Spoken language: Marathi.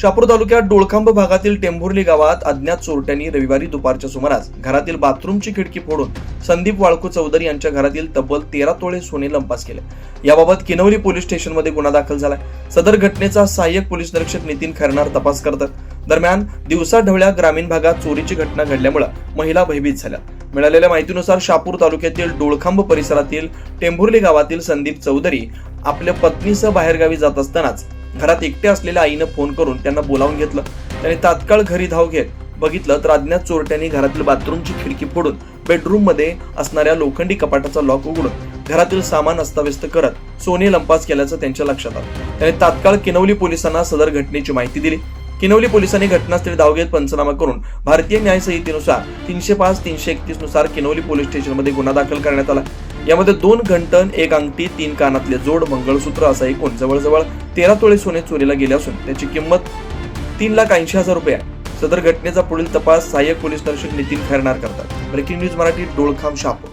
शापूर तालुक्यात डोळखांब भागातील टेंभुर्ली गावात अज्ञात चोरट्यांनी रविवारी दुपारच्या सुमारास घरातील बाथरूमची खिडकी फोडून संदीप वाळकू चौधरी यांच्या घरातील तब्बल तेरा तोळे सोने लंपास केले. याबाबत किनवली पोलीस स्टेशनमध्ये गुन्हा दाखल झालाय. सदर घटनेचा सहाय्यक पोलीस निरीक्षक नितीन खरणार तपास करतात. दरम्यान दिवसा ढवळ्या ग्रामीण भागात चोरीची घटना घडल्यामुळे महिला भयभीत झाल्या. मिळालेल्या माहितीनुसार शापूर तालुक्यातील डोळखांब परिसरातील टेंभुर्ली गावातील संदीप चौधरी आपल्या पत्नीसह बाहेरगावी जात असतानाच घरात एकटे असलेल्या आईनं फोन करून त्यांना बोलावून घेतलं. त्याने तात्काळ घरी धाव घेत बघितलं तर अज्ञात चोरट्यांनी घरातील बाथरूमची खिडकी फोडून बेडरूममध्ये असणाऱ्या लोखंडी कपाटाचा लॉक उघडून घरातील सामान अस्ताव्यस्त करत सोने लंपास केल्याचं त्यांच्या लक्षात आलं. त्याने तात्काळ किनवली पोलिसांना सदर घटनेची माहिती दिली. किनवली पोलिसांनी घटनास्थळी धाव घेत पंचनामा करून भारतीय न्याय संहितेनुसार तीनशे पाच तीनशे एकतीसनुसार किनवली पोलीस स्टेशनमध्ये गुन्हा दाखल करण्यात आला. यामध्ये दोन घंटन एक अंगठी तीन कानातले जोड मंगळसूत्र असा एकूण जवळजवळ तेरा तोळे सोने चोरीला गेले असून त्याची किंमत तीन लाख ऐंशी हजार रुपये सदर घटनेचा पुढील तपास सहाय्यक पोलीस निरीक्षक नितीन खैरनार करतात. Breaking news Marathi Dolkhamb Shahapur.